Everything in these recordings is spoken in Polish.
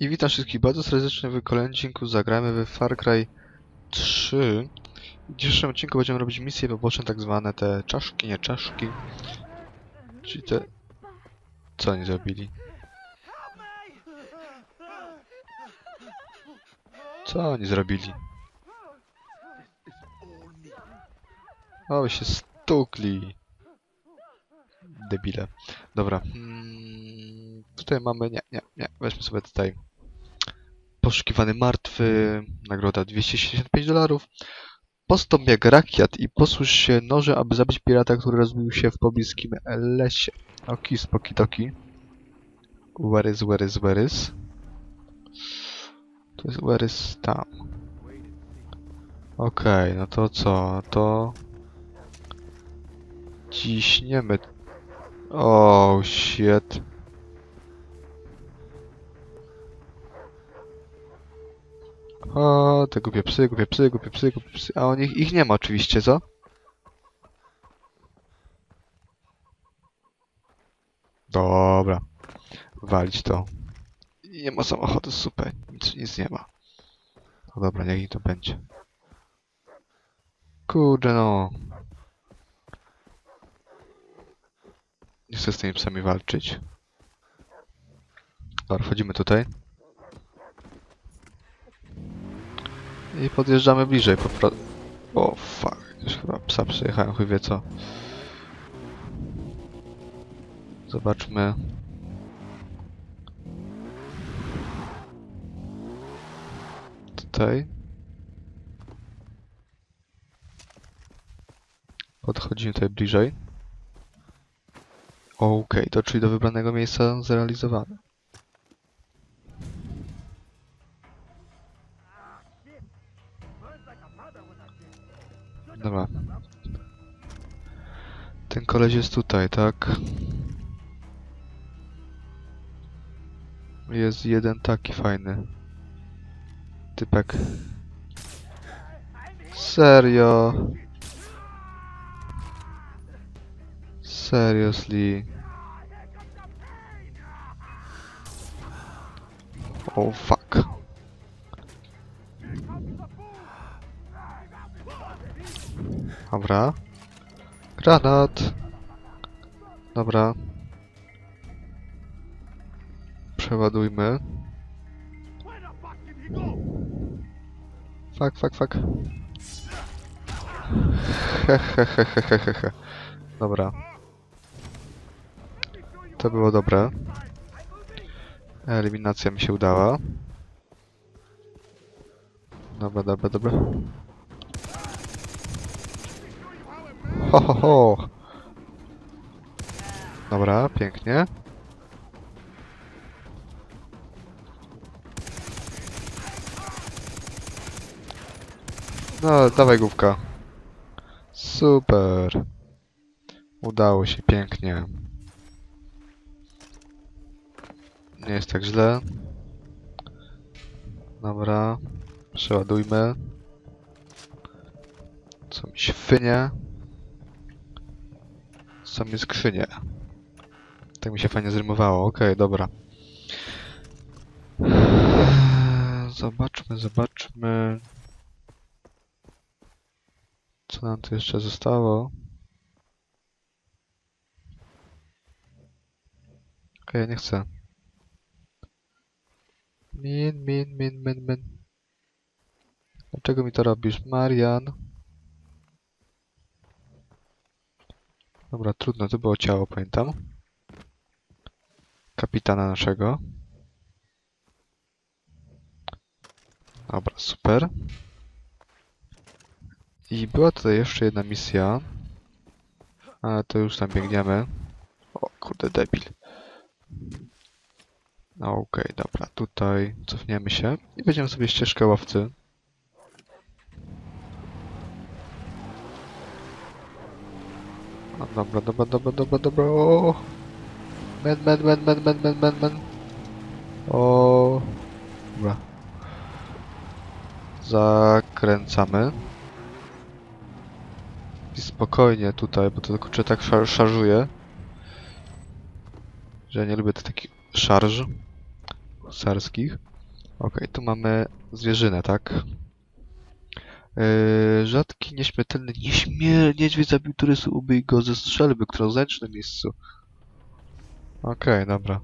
I witam wszystkich bardzo serdecznie w kolejnym odcinku. Zagramy w Far Cry 3. W dzisiejszym odcinku będziemy robić misje poboczne, tak zwane te czaszki, nie czaszki. Czyli te... Co oni zrobili? Co oni zrobili? O, się stukli. Debile. Dobra. Mm, tutaj mamy... Nie, nie, nie. Weźmy sobie tutaj. Poszukiwany martwy. Nagroda 265 dolarów. Postąp jak rakiet i posłuż się noże, aby zabić pirata, który rozbił się w pobliskim lesie. Oki, spoki, toki. Where is, where is, where is? To jest where is tam. Okej, no to co? To... Ciśniemy. Oh, shit. O, te głupie psy, głupie psy, głupie psy, głupie psy. A o nich ich nie ma oczywiście, co? Dobra. Walić to. Nie ma samochodu, super. Nic, nic nie ma. No dobra, niech to będzie. Kurde no. Nie chcę z tymi psami walczyć. Dobra, wchodzimy tutaj. I podjeżdżamy bliżej po prostu. O fuck, już chyba psa przejechałem, chuj wie co. Zobaczmy. Tutaj. Podchodzimy tutaj bliżej. Okej, doszli do wybranego miejsca zrealizowane. Dobra. Ten koleś jest tutaj, tak? Jest jeden taki fajny. Typek. Serio? Seriously? Oh fuck. Dobra. Granat. Dobra. Przeładujmy. Fuck, fuck, fuck. Hehehehehehe. Dobra. To było dobre. Eliminacja mi się udała. Dobra, dobra, dobra. Ho, ho, ho. Dobra, pięknie. No, dawaj główka. Super. Udało się pięknie. Nie jest tak źle. Dobra. Przeładujmy. Co mi świnie? Co mi skrzynie? Tak mi się fajnie zrymowało. Okej, dobra. Zobaczmy, zobaczmy. Co nam tu jeszcze zostało? Okej, ja nie chcę. Min, min, min, min, min. Dlaczego mi to robisz, Marian? Dobra, trudno, to było ciało, pamiętam. Kapitana naszego. Dobra, super. I była tutaj jeszcze jedna misja. Ale to już tam biegniemy. O kurde, debil. No, Okej, dobra, tutaj cofniemy się i będziemy sobie ścieżkę łowcy. No, dobra, dobra, dobra, dobra, dobra. O! Men, men, men, men, men, men, men, men. O! Dobra. Zakręcamy. I spokojnie tutaj, bo to kurczę tak szar szarżuje. Że ja nie lubię takich szarż. Husarskich. Okej, tu mamy zwierzynę, tak? Yy, rzadki, nieśmiertelny nieśmier... niedźwiedź zabił turystę, ubij go ze strzelby, którą znajdziesz na miejscu. Okej, dobra.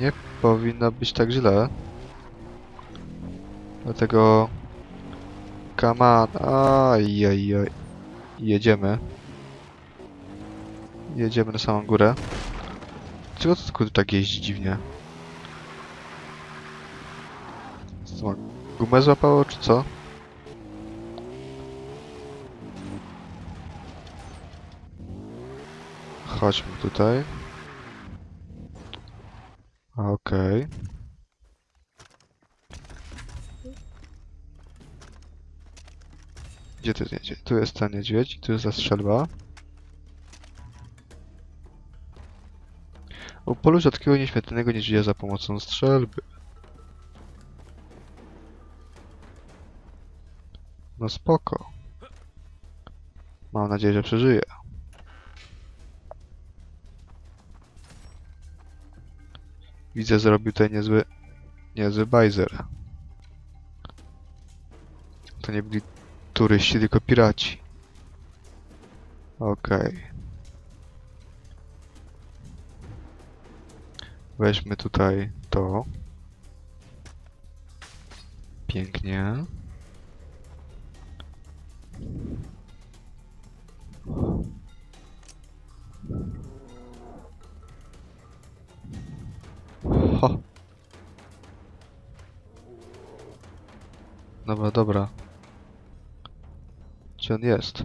Nie powinno być tak źle. Dlatego... Come on. Ajajaj. Jedziemy. Jedziemy na samą górę. Czego to tylko tak jeździ dziwnie? Co gumę złapało, czy co? Chodźmy tutaj. Okej. Gdzie to jest niedźwiedź? Tu jest ten niedźwiedź, tu jest ta strzelba. U polu rzadkiego nieśmiertelnego niedźwiedzia za pomocą strzelby. No spoko. Mam nadzieję, że przeżyję. Widzę, zrobił tutaj niezły, niezły bajzer. To nie byli turyści, tylko piraci. Okej. Weźmy tutaj to. Pięknie. Ho. Dobra, dobra. Gdzie on jest?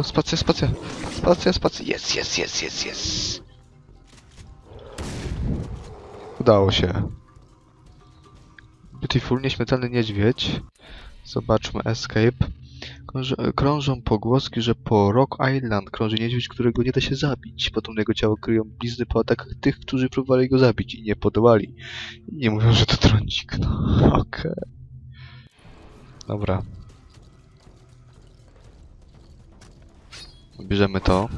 O, spacja, spacja. Spacja, spacja. Jest, jest, jest, jest, jest. Udało się. Beautiful, nieśmiertelny niedźwiedź. Zobaczmy escape. Krąży, krążą pogłoski, że po Rock Island krąży niedźwiedź, którego nie da się zabić. Potomnego ciało kryją blizny po atakach tych, którzy próbowali go zabić i nie podołali. Nie mówią, że to trądzik. No, okej. Dobra. Bierzemy to.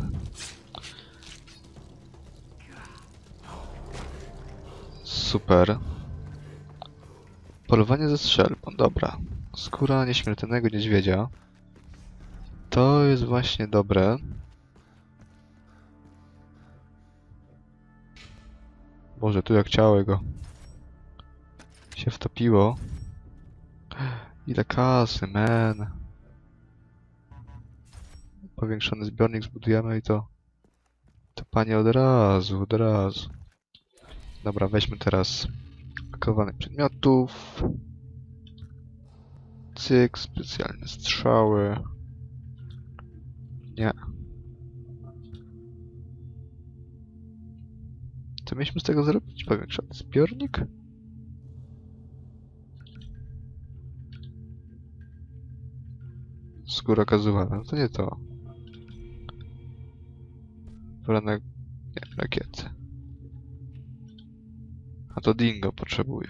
Super. Polowanie ze strzelbą, dobra. Skóra nieśmiertelnego niedźwiedzia. To jest właśnie dobre. Boże, tu jak ciało go się wtopiło. Ile kasy, man. Powiększony zbiornik zbudujemy i to... To panie od razu, od razu. Dobra, weźmy teraz pakowanie przedmiotów. Cyk, specjalne strzały. Nie. Co mieliśmy z tego zrobić? Powiększony zbiornik? Skóra kazualna, no to nie to. Nie, rakiety. A to dingo potrzebuje.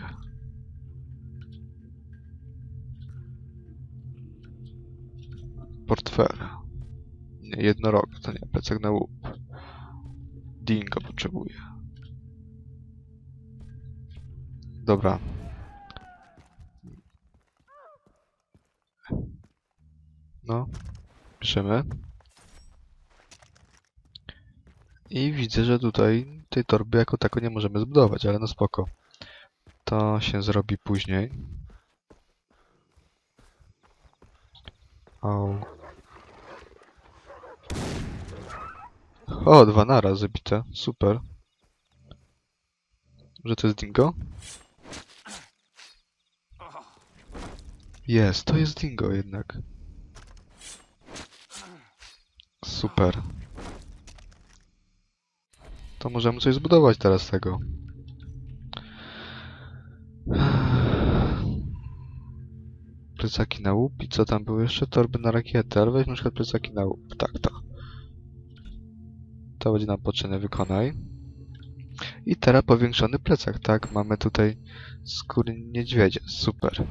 Portfel. Nie, jednorog, to nie, plecak na łup. Dingo potrzebuje. Dobra. No, piszemy. I widzę, że tutaj tej torby jako tako nie możemy zbudować, ale no spoko. To się zrobi później. O. O, dwa naraz zabite. Super. Że to jest dingo? Jest, to jest dingo jednak. Super. To możemy coś zbudować teraz z tego. Plecaki na łup i co tam było jeszcze? Torby na rakiety, ale weźmy na przykład plecaki na łup. Tak, tak. To będzie nam potrzebne, wykonaj. I teraz powiększony plecak, tak? Mamy tutaj skóry niedźwiedzia, super.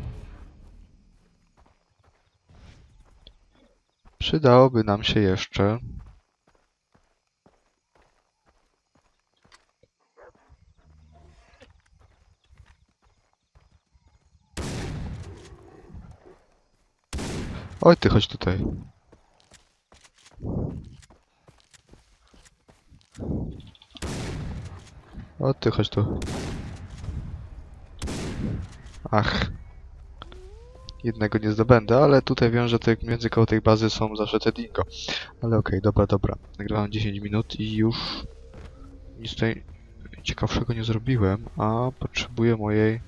Przydałoby nam się jeszcze Oj, ty chodź tutaj. O, ty chodź tu. Ach. Jednego nie zdobędę, ale tutaj wiem, że te, między koło tej bazy są zawsze te dingo. Ale okej, dobra, dobra. Nagrywam 10 minut i już nic tutaj ciekawszego nie zrobiłem, a potrzebuję mojej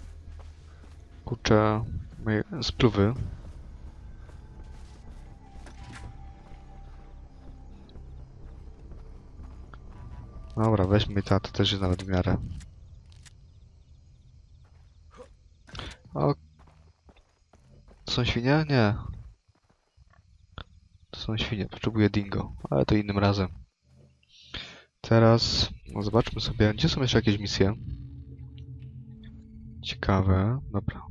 kurczę mojej spluwy. Dobra, weźmy ta, to też jest nawet w miarę. O. To są świnie? Nie. To są świnie, potrzebuję dingo, ale to innym razem. Teraz no zobaczmy sobie, gdzie są jeszcze jakieś misje. Ciekawe, dobra.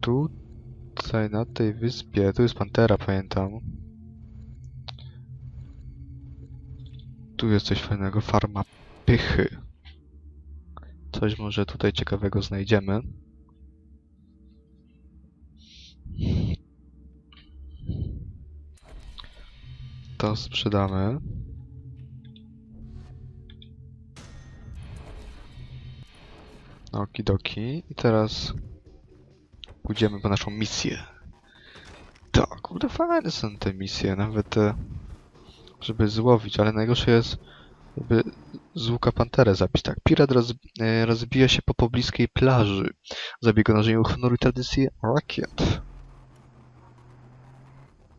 Tutaj na tej wyspie, tu jest pantera, pamiętam. Tu jest coś fajnego, farma pychy. Coś może tutaj ciekawego znajdziemy. To sprzedamy. Okidoki. I teraz pójdziemy po naszą misję. Tak, kurde, fajne są te misje, nawet te, żeby złowić, ale najgorsze jest, żeby z łuka panterę zabić. Tak, pirat roz, e, rozbija się po pobliskiej plaży. Zabiega na ziemi honoru tradycji rakiet.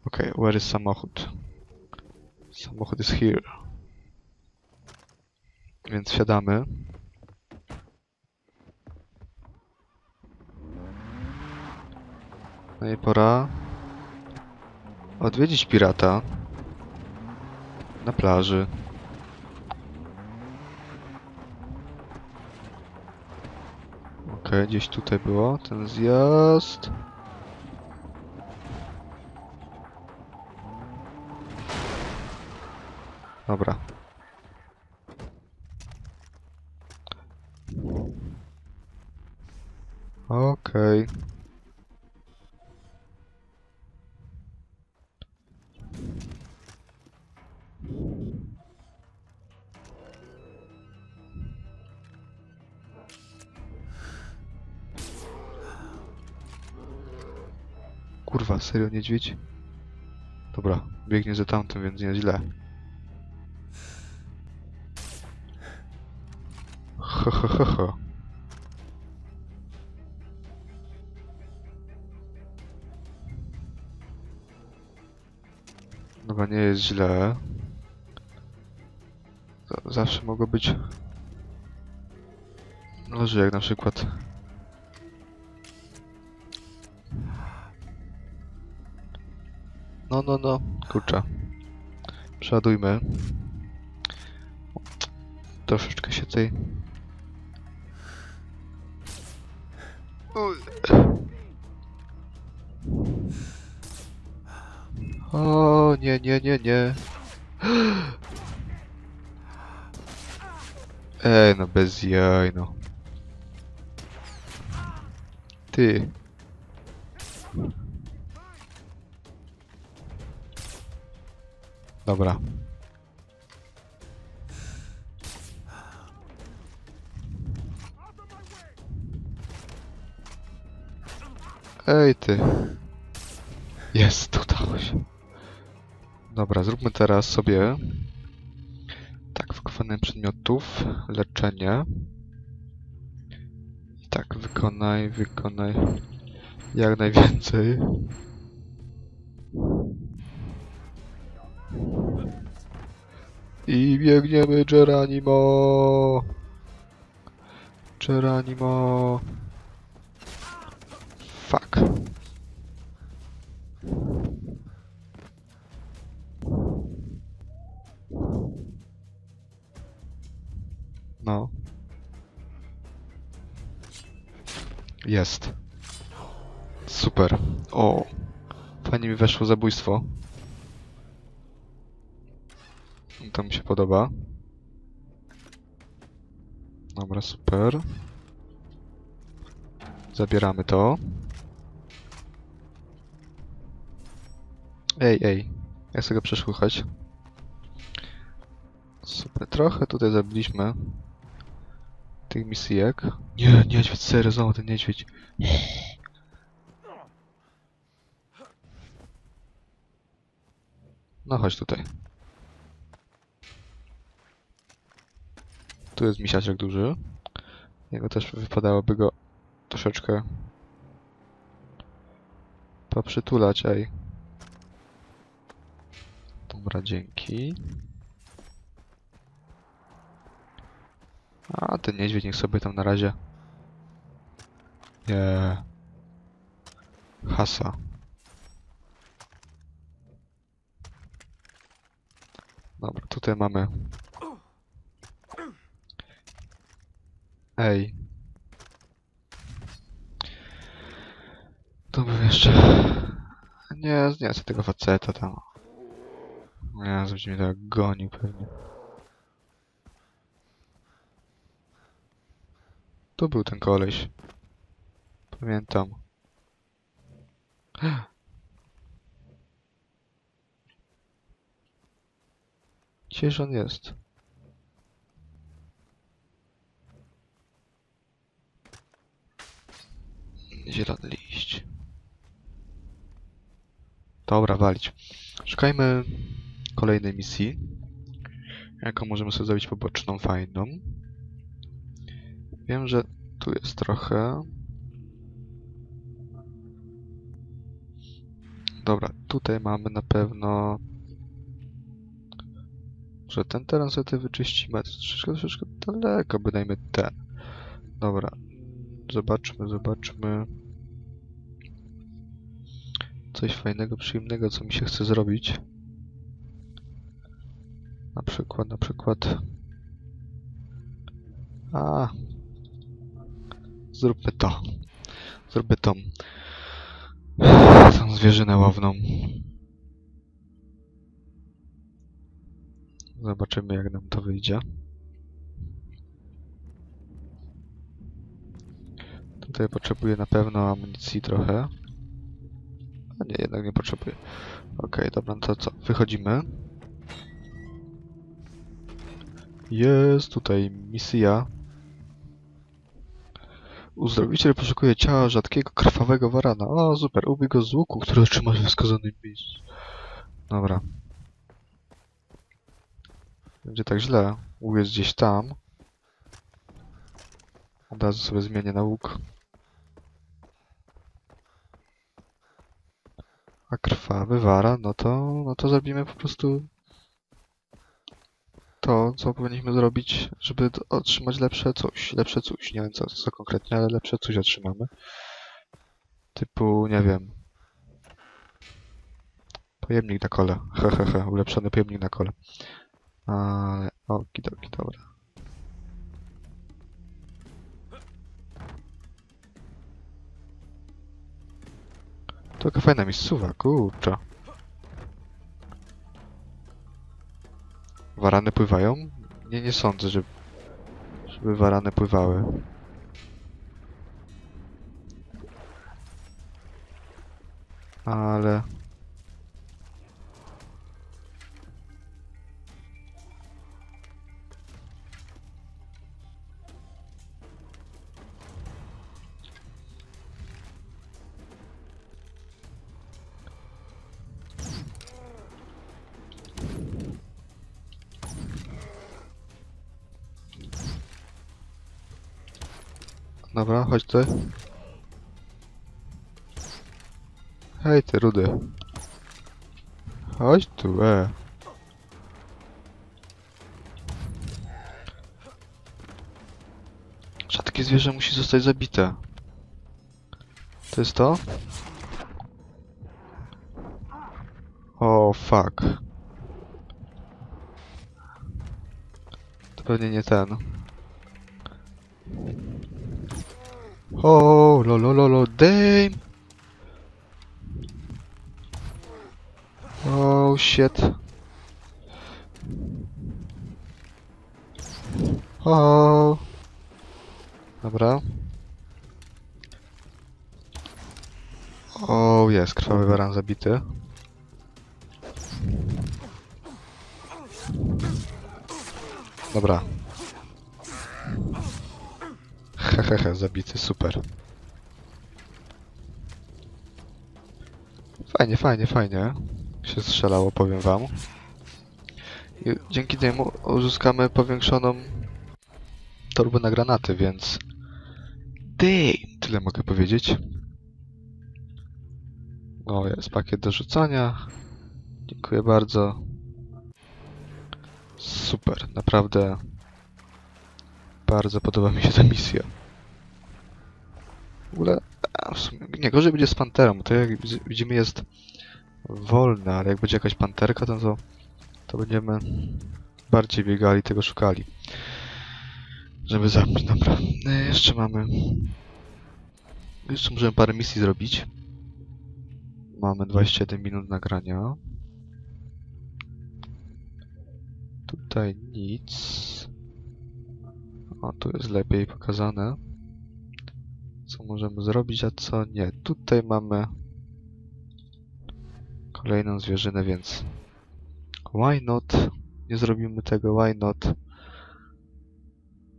Okej, where is samochód? Samochód is here. Więc wsiadamy. No i pora odwiedzić pirata na plaży. Okej, gdzieś tutaj było ten zjazd. Dobra. Kurwa, serio niedźwiedź? Dobra, biegnie za tamtym, więc nie źle. Ho, ho, ho, ho. Dobra, nie jest źle. Zawsze mogło być... Leży jak na przykład... No, no, no, kurczę. Przeładujmy. Troszeczkę się. Uj. O, nie, nie, nie, nie. Ej, no bez jaj, no. Ty. Dobra. Ej, ty. Jest, udało się. Dobra, zróbmy teraz sobie tak, wykonanie przedmiotów, leczenie. I tak, wykonaj, wykonaj jak najwięcej. I biegniemy Geranimo! Geranimo! Fuck. No. Jest. Super. O. Fajnie mi weszło zabójstwo. To mi się podoba. Dobra, super. Zabieramy to. Ej, ej. Ja chcę go przeszukać. Super. Trochę tutaj zabiliśmy tych misjek. Nie, niedźwiedź, serio, znowu ten niedźwiedź. No chodź tutaj. Tu jest misiaczek duży. Jego też wypadałoby go troszeczkę poprzytulać, ej. Dobra, dzięki. A, ten niedźwiedź niech sobie tam na razie... Nie. Hasa. Dobra, tutaj mamy... Ej. To był jeszcze... Nie, chcę tego faceta tam. Nie, będzie mnie tak gonił pewnie. Tu był ten koleś. Pamiętam. Gdzież on jest? Zielony liść. Dobra, walić. Szukajmy kolejnej misji. Jaką możemy sobie zrobić poboczną, fajną. Wiem, że tu jest trochę. Dobra, tutaj mamy na pewno... Że ten teren sobie wyczyścimy. Troszeczkę, troszeczkę daleko, bynajmniej ten. Dobra. Zobaczmy, zobaczmy. Coś fajnego, przyjemnego, co mi się chce zrobić. Na przykład, na przykład... A, Zróbmy to. Zróbmy tą... tą zwierzynę łowną. Zobaczymy jak nam to wyjdzie. Tutaj potrzebuję na pewno amunicji trochę. A nie, jednak nie potrzebuję. Okej, dobra, no to co? Wychodzimy. Jest tutaj misja. Uzdrowiciel poszukuje ciała rzadkiego, krwawego warana. O, super, ubij go z łuku, który otrzymasz w wskazanym miejscu. Dobra. Będzie tak źle. Łuk jest gdzieś tam. Od razu sobie zmienię na łuk. A krwawy wara, no to, no to zrobimy po prostu to, co powinniśmy zrobić, żeby otrzymać lepsze coś. Lepsze coś. Nie wiem co, co konkretnie, ale lepsze coś otrzymamy. Typu, nie wiem. Pojemnik na kole. Hehehe, ulepszony pojemnik na kole. Ale, okidoki, dobra. To jaka fajna miejscowa, kurczę. Warany pływają? Nie, nie sądzę, żeby, żeby warany pływały. Ale... Dobra, chodź ty. Hej ty, rudy. Chodź tu, e. Rzadkie zwierzę musi zostać zabite. To jest to? O, oh, fuck. To pewnie nie ten. O, lo, lo, lo, lo, damn! Oh, shit. O. Dobra. O, jest, krwawy baran zabity. Dobra. Hehehe, zabity, super. Fajnie, fajnie, fajnie się strzelało, powiem wam. I dzięki temu uzyskamy powiększoną torbę na granaty, więc... Damn! Tyle mogę powiedzieć. O, jest pakiet do rzucania. Dziękuję bardzo. Super, naprawdę bardzo podoba mi się ta misja. W ogóle, a w sumie, nie gorzej będzie z panterą, bo to jak widz- widzimy jest wolne, ale jak będzie jakaś panterka, to, to, to będziemy bardziej biegali, tego szukali. Żeby zabić, dobra. E, Jeszcze mamy... Jeszcze możemy parę misji zrobić. Mamy 21 minut nagrania. Tutaj nic. O, tu jest lepiej pokazane. Co możemy zrobić, a co nie. Tutaj mamy kolejną zwierzynę, więc why not? Nie zrobimy tego, why not?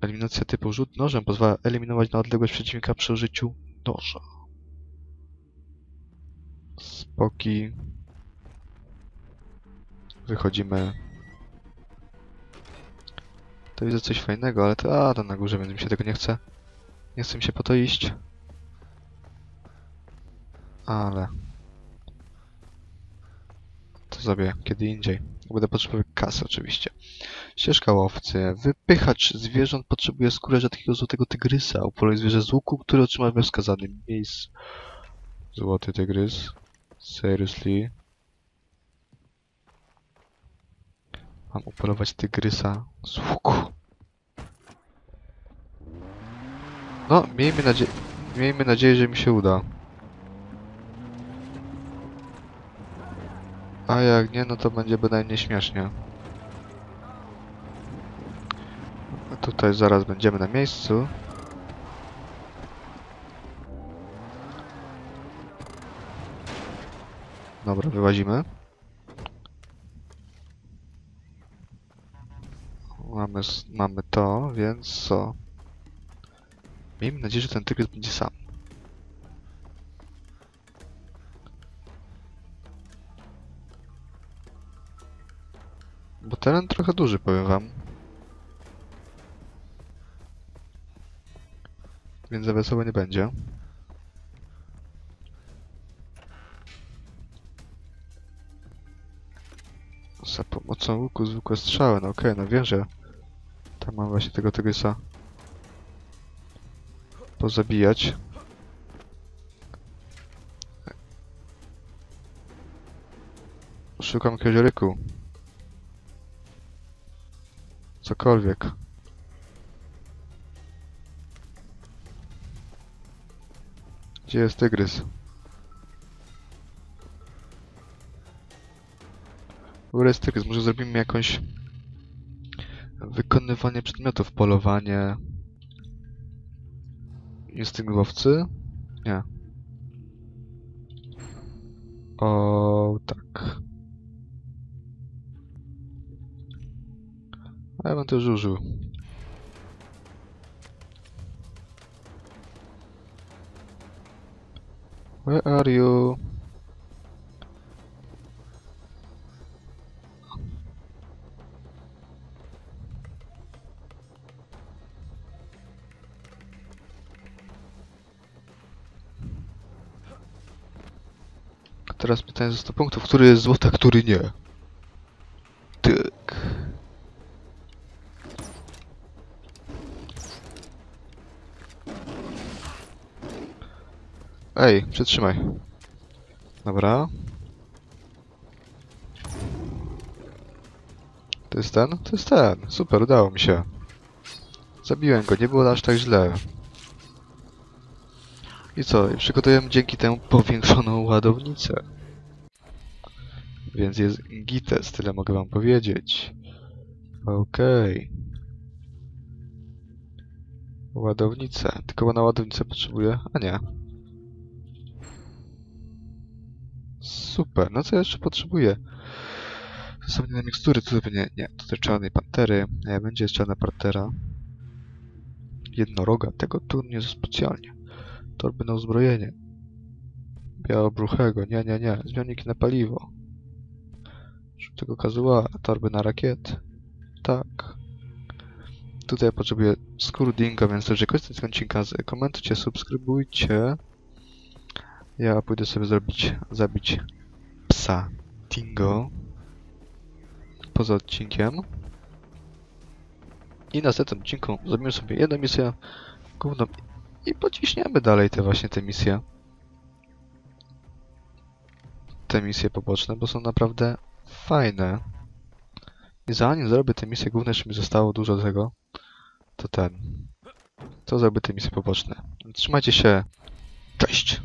Eliminacja typu rzut nożem pozwala eliminować na odległość przeciwnika przy użyciu noża. Spoki. Wychodzimy. To widzę coś fajnego, ale to, a, to na górze, więc mi się tego nie chce. Nie chce mi się po to iść. Ale... To zrobię kiedy indziej. Będę potrzebował kasy oczywiście. Ścieżka łowcy. Wypychacz zwierząt potrzebuje skóry rzadkiego złotego tygrysa. Upoluj zwierzę z łuku, który otrzyma we wskazanym miejscu. Złoty tygrys. Seriously. Mam upolować tygrysa z łuku. No, miejmy nadzieję, miejmy nadzieję, że mi się uda. A jak nie, no to będzie bynajmniej śmiesznie. Tutaj zaraz będziemy na miejscu. Dobra, wyłazimy. Mamy, mamy to, więc co? Miejmy nadzieję, że ten tygrys będzie sam. Bo teren trochę duży, powiem wam. Więc za wesoło nie będzie. Za pomocą łuku zwykłe strzały, no okej, no wiem, że tam mam właśnie tego tygrysa pozabijać. Szukam jakiegoś ryku. Cokolwiek. Gdzie jest tygrys? Dobra, jest tygrys. Może zrobimy jakąś... Wykonywanie przedmiotów, polowanie... Instynkt łowcy? Nie. O, tak. A ja bym też użył. Where are you? teraz pytanie za 100 punktów. Który jest złoty, a który nie? Tyk. Ej, przytrzymaj. Dobra. To jest ten? To jest ten. Super, udało mi się. Zabiłem go, nie było aż tak źle. I co? I przygotujemy dzięki temu powiększoną ładownicę. Więc jest gites, tyle mogę wam powiedzieć. Okej. Ładownicę. Tylko na ładownicę potrzebuję? A nie. Super, no co jeszcze potrzebuję? Zasobne mikstury, tutaj będzie, nie, tutaj czarnej pantery, nie, będzie czarna pantera. Jednoroga, tego tu nie specjalnie. Torby na uzbrojenie. Białobruchego, nie, nie, nie, zbiorniki na paliwo. Żółtego kazuala, torby na rakiety. Tak. Tutaj potrzebuję skór dingo, więc jeżeli korzystajcie z odcinka, komentujcie, subskrybujcie. Ja pójdę sobie zrobić, zabić psa dingo. Poza odcinkiem. I na następnym odcinku zrobimy sobie jedną misję główną i pociśniemy dalej te właśnie te misje. Te misje poboczne, bo są naprawdę fajne. I zanim zrobię te misje główne, jeszcze mi zostało dużo tego, to ten. To zrobię te misje poboczne. Trzymajcie się. Cześć!